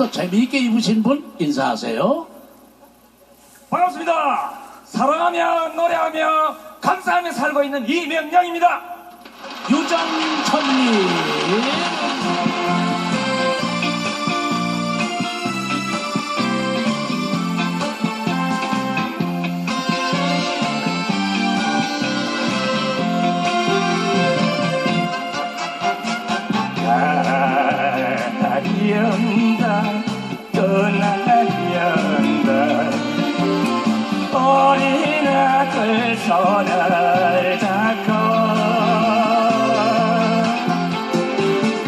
또 재미있게 입으신 분 인사하세요. 반갑습니다. 사랑하며 노래하며 감사하며 살고 있는 이명령입니다. 유정천님. 떠나련 손을 잡고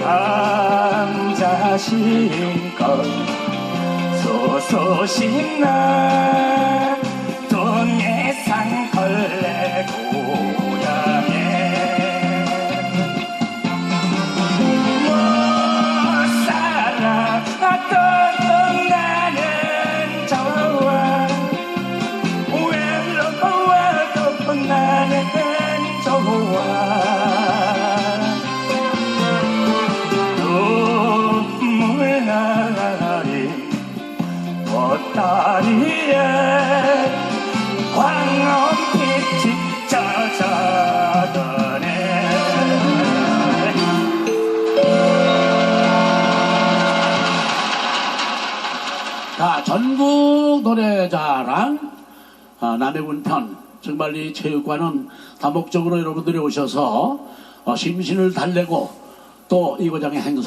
감자 심고 소소 신나 전국 노래자랑 아, 남해군 편 정말 이 체육관은 다목적으로 여러분들이 오셔서 어, 심신을 달래고 또 이 고장의 행사